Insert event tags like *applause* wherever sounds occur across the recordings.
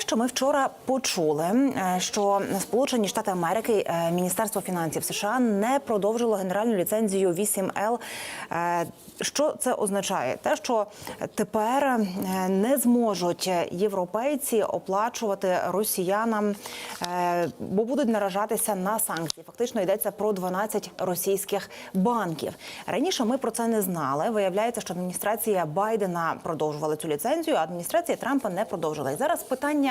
що ми вчора почули, е, що Сполучені Штати Америки, е, Міністерство фінансів США не продовжило генеральну ліцензію 8L. Е, Що це означає? Те, що тепер не зможуть європейці оплачувати росіянам, бо будуть наражатися на санкції. Фактично йдеться про 12 російських банків. Раніше ми про це не знали. Виявляється, що адміністрація Байдена продовжувала цю ліцензію, а адміністрація Трампа не продовжила. І зараз питання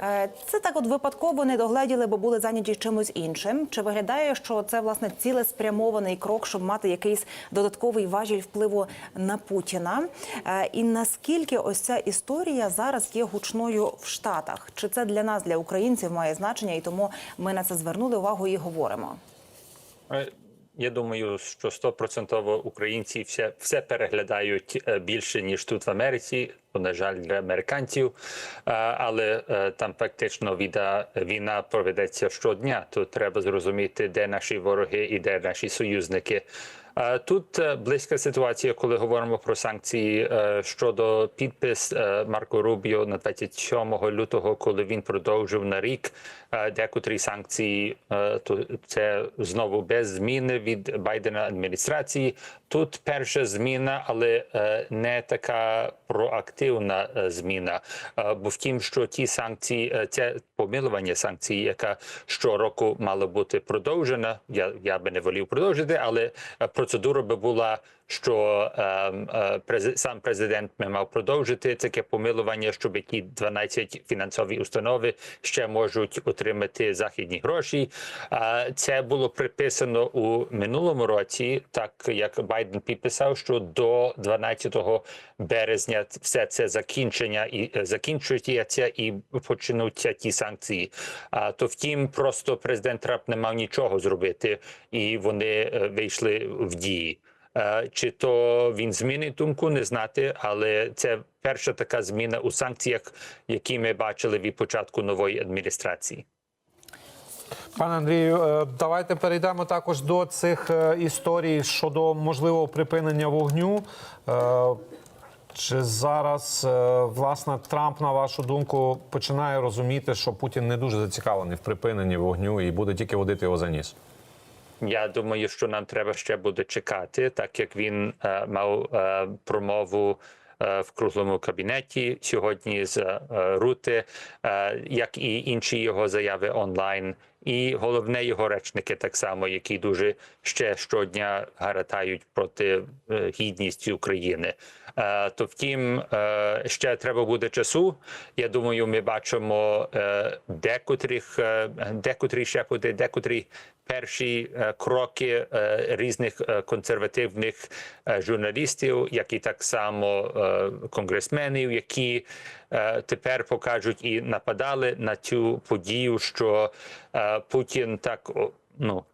е, це так, от випадково не догледіли, бо були зайняті чимось іншим. Чи виглядає, що це власне цілеспрямований крок, щоб мати якийсь додатковий важіль впливу на Путіна? Е, І наскільки ось ця історія зараз є гучною в Штатах? Чи це для нас, для українців, має значення, і тому ми на це звернули увагу і говоримо? Я думаю, що стопроцентово українці все, все переглядають е, більше ніж тут в Америці. На жаль, для американців, Е, але е, там фактично війна, війна проведеться щодня. То треба зрозуміти, де наші вороги і де наші союзники. Е, Тут е, близька ситуація, коли говоримо про санкції е, щодо підпис Марко Рубіо на 27 лютого, коли він продовжив на рік декотрі санкції, то це знову без зміни від Байдена адміністрації. Тут перша зміна, але е, не така проактивна е, зміна. Е, Бо втім, що ті санкції, це помилування санкцій, яка щороку мала бути продовжена. Я, я би не волів продовжити, але процедура би була, що е, е, сам президент би мав продовжити таке помилування, щоб ті 12 фінансові установи ще можуть отримати західні гроші. Це було приписано у минулому році, так як Байден підписав, що до 12 березня все це закінчення і е, закінчується і почнуться ті санкції. А то втім, просто президент Трамп не мав нічого зробити, і вони е, вийшли в дії. Е, Чи то він змінить думку, не знати, але це перша така зміна у санкціях, які ми бачили від початку нової адміністрації. Пане Андрію, е, давайте перейдемо також до цих е, історій щодо можливого припинення вогню. Чи зараз власне Трамп, на вашу думку, починає розуміти, що Путін не дуже зацікавлений в припиненні вогню і буде тільки водити його за ніс? Я думаю, що нам треба ще буде чекати, так як він е, мав е, промову е, в круглому кабінеті сьогодні з е, Рути, е, як і інші його заяви онлайн. І головне його речники так само, які дуже ще щодня гаратають проти е, гідності України. Е, То втім, е, ще треба буде часу. Я думаю, ми бачимо декотрих, декотрі ще буде, декотрі перші кроки різних консервативних журналістів, як і так само конгресменів, які тепер покажуть і нападали на цю подію, що Путін так ну.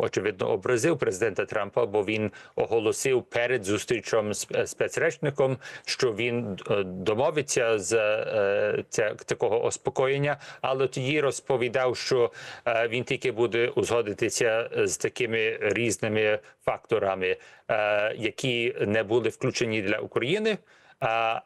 Очевидно, образив президента Трампа, бо він оголосив перед зустрічом з е, спецречником, що він е, домовиться з е, ця- такого успокоєння, але тоді розповідав, що е, він тільки буде узгодитися з такими різними факторами, е, які не були включені для України.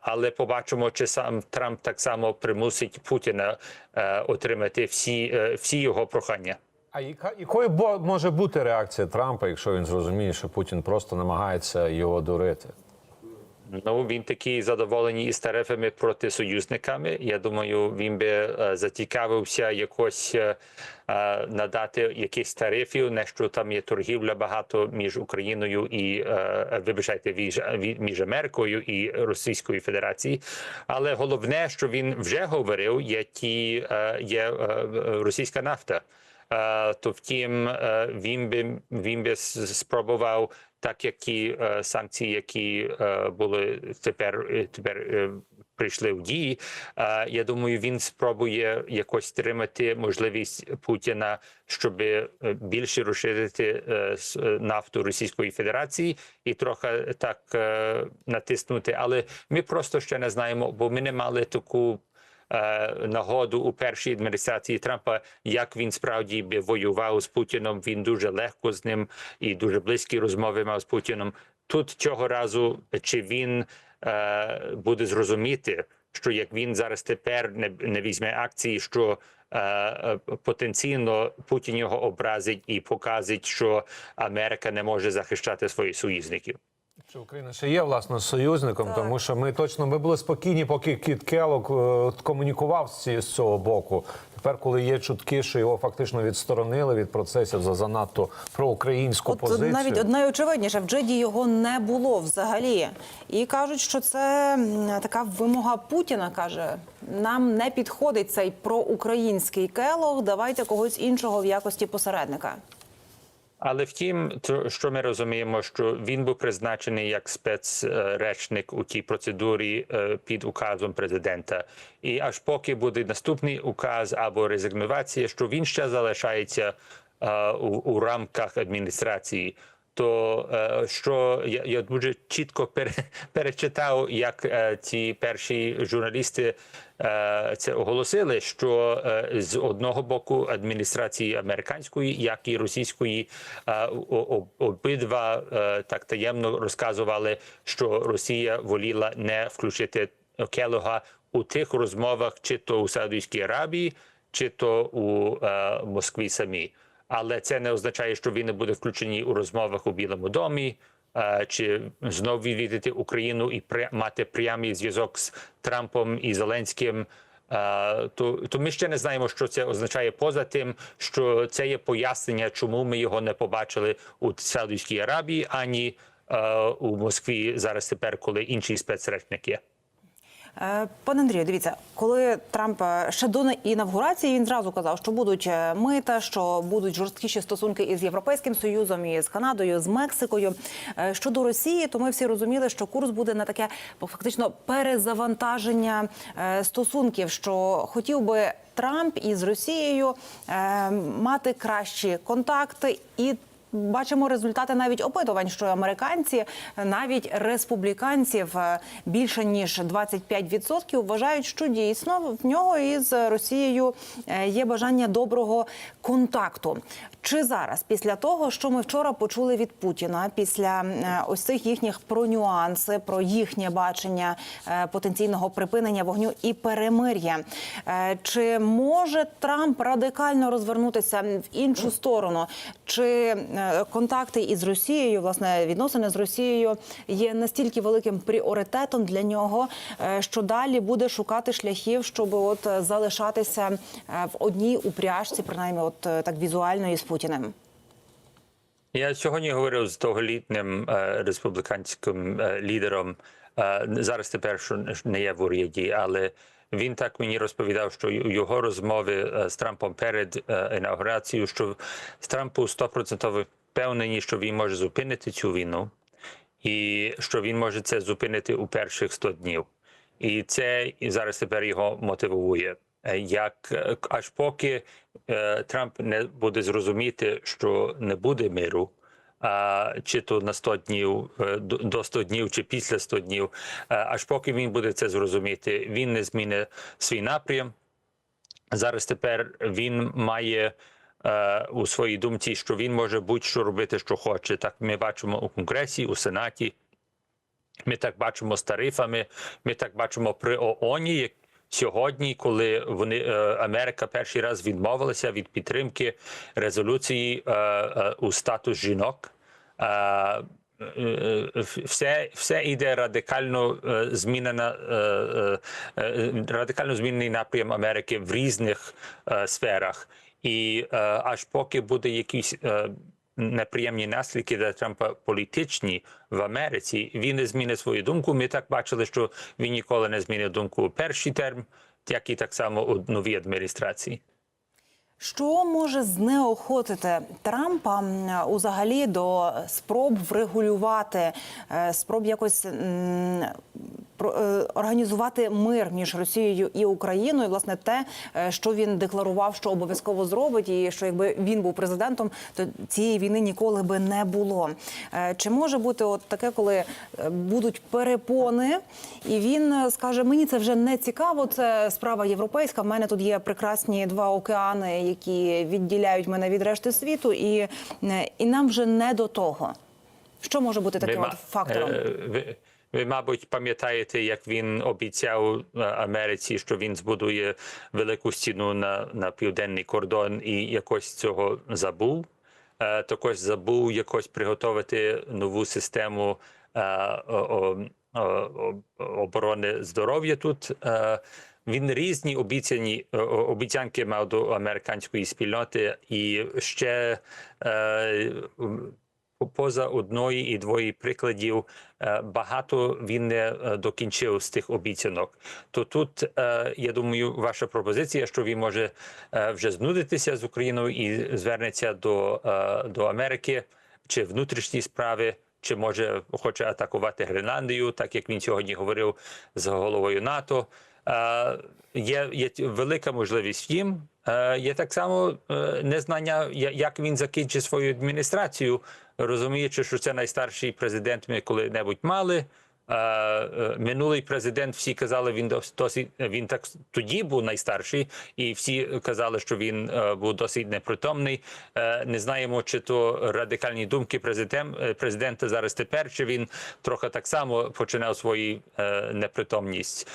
Але побачимо, чи сам Трамп так само примусить Путіна е, отримати всі, е, всі його прохання. А яка якою може бути реакція Трампа, якщо він зрозуміє, що Путін просто намагається його дурити? Ну він такий задоволений із тарифами проти союзниками. Я думаю, він би зацікавився якось надати якісь тарифів, не що там є торгівля багато між Україною і вибачайте між, Америкою і Російською Федерацією. Але головне, що він вже говорив, є ті є російська нафта. То втім, він би він би спробував, так як ті е, санкції, які е, були тепер е, тепер прийшли в дії. Я думаю, він спробує якось стримати можливість Путіна, щоб більше розширити нафту Російської Федерації і трохи так натиснути. Але ми просто ще не знаємо, бо ми не мали таку нагоду у першій адміністрації Трампа, як він справді би воював з Путіном. Він дуже легко з ним і дуже близькі розмови мав з Путіном. Тут цього разу чи він е, буде зрозуміти, що як він зараз тепер не, не візьме акції, що е, е, потенційно Путін його образить і показить, що Америка не може захищати своїх союзників. Що Україна ще є власне союзником, тому що ми точно ми були спокійні, поки Кіт Келок е, комунікував з, з цього боку. Тепер, коли є чутки, що його фактично відсторонили від процесів за занадто проукраїнську От позицію. навіть найочевидніше, в Джеді його не було взагалі. І кажуть, що це така вимога Путіна. каже: нам не підходить цей проукраїнський келог. Давайте когось іншого в якості посередника. Але втім, що ми розуміємо, що він був призначений як спецречник у тій процедурі е, під указом президента. І аж поки буде наступний указ або резигнувація, що він ще залишається е, у, у рамках адміністрації. То е, що я, я дуже чітко пере, *laughs* перечитав, як е, ці перші журналісти е, це оголосили, що з одного боку адміністрації американської, як і російської, обидва так таємно розказували, що Росія воліла не включити Келога у тих розмовах, чи то у Саудівській Аравії, чи то у Москві самій. Але це не означає, що він не буде включений у розмовах у Білому домі, е, чи знов відвідати Україну і мати прямий зв'язок з Трампом і Зеленським. Е, То, то ми ще не знаємо, що це означає поза тим, що це є пояснення, чому ми його не побачили у Саудівській Аравії, ані е, у Москві зараз тепер, коли інший спецречник є. Е, Пане Андрію, дивіться, коли Трамп е, ще до інавгурації він зразу казав, що будуть е, мита, що будуть жорсткіші стосунки із Європейським Союзом, і з Канадою, з Мексикою. Щодо Росії, то ми всі розуміли, що курс буде на таке фактично перезавантаження стосунків, що хотів би Трамп із Росією мати кращі контакти і. Бачимо результати навіть опитувань, що американці, навіть республіканців е, більше ніж 25% вважають, що дійсно в нього із Росією е, є бажання доброго контакту. Чи зараз, після того, що ми вчора почули від Путіна, після е, ось цих їхніх про нюанси, про їхнє бачення потенційного припинення вогню і перемир'я, чи може Трамп радикально розвернутися в іншу сторону? Чи контакти із Росією, власне, відносини з Росією є настільки великим пріоритетом для нього, е, що далі буде шукати шляхів, щоб от е, залишатися е, в одній упряжці, принаймні, от е, так візуально із Путіним? Я сьогодні говорив з довголітнім е, республіканським е, лідером. Е, зараз тепер що не є в уряді, але він так мені розповідав, що його розмови е, з Трампом перед е, інаугурацією, що Трампу 100% впевнені, що він може зупинити цю війну, і що він може це зупинити у перших 100 днів. І це зараз тепер його мотивує. Е, Як аж поки е, Трамп не буде зрозуміти, що не буде миру, чи то на 100 днів е, до- до 100 днів, чи після 100 днів, е, аж поки він буде це зрозуміти, він не змінить свій напрям. Зараз тепер він має е, у своїй думці, що він може будь-що робити, що хоче. Так ми бачимо у Конгресі, у Сенаті. Ми так бачимо з тарифами. Ми так бачимо при ООНі, сьогодні, коли вони е, Америка перший раз відмовилася від підтримки резолюції е, е, у статус жінок. Все, все йде радикально змінена радикально змінений напрям Америки в різних сферах. І аж поки буде якісь е, неприємні наслідки для Трампа політичні в Америці, він не змінить свою думку. Ми так бачили, що він ніколи не змінив думку у перший терм, як і так само у новій адміністрації. Що може знеохотити Трампа узагалі до спроб врегулювати, е, спроб якось е, організувати мир між Росією і Україною? Власне, те, е, що він декларував, що обов'язково зробить, і що якби він був президентом, то цієї війни ніколи би не було. Чи може бути от таке, коли будуть перепони, і він скаже: мені це вже не цікаво, це справа європейська. В мене тут є прекрасні два океани, які відділяють мене від решти світу, і, е, і нам вже не до того. Що може бути таким от фактором? е, ви- Ви, мабуть, пам'ятаєте, як він обіцяв е, Америці, що він збудує велику стіну на, на південний кордон, і якось цього забув. Також забув якось приготувати нову систему оборони здоров'я тут. Е, Він різні обіцяні о- обіцянки мав до американської спільноти, і ще е, поза одної і двоє прикладів е, багато він не е, докінчив з тих обіцянок. То тут е, я думаю, ваша пропозиція, що він може е, вже знудитися з Україною і звернеться до, е, до Америки чи внутрішні справи. Чи може хоче атакувати Гренландію, так як він сьогодні говорив з головою НАТО? Е, є, є велика можливість їм. Е, є так само е, незнання, як він закінчить свою адміністрацію, розуміючи, що це найстарший президент ми коли-небудь мали. Е, е, Минулий президент всі казали, він дос- досить він так тоді був найстарший, і всі казали, що він е, був досить непритомний. Не знаємо, чи то радикальні думки президента зараз тепер, чи він трохи так само починав свою непритомність.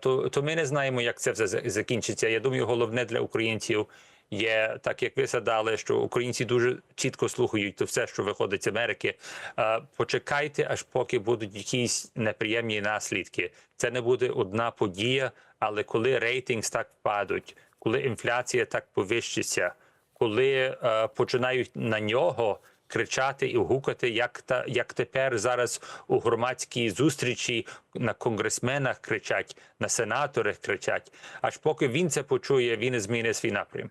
То, то ми не знаємо, як це все закінчиться. Я думаю, головне для українців є так, як ви задали, що українці дуже чітко слухають то все, що виходить з Америки. Е, Почекайте, аж поки будуть якісь неприємні наслідки. Це не буде одна подія, але коли рейтинг так впадуть, коли інфляція так повищиться, коли е, починають на нього. Кричати і гукати, як та як тепер зараз у громадській зустрічі на конгресменах кричать, на сенаторах кричать. Аж поки він це почує, він і змінить свій напрям.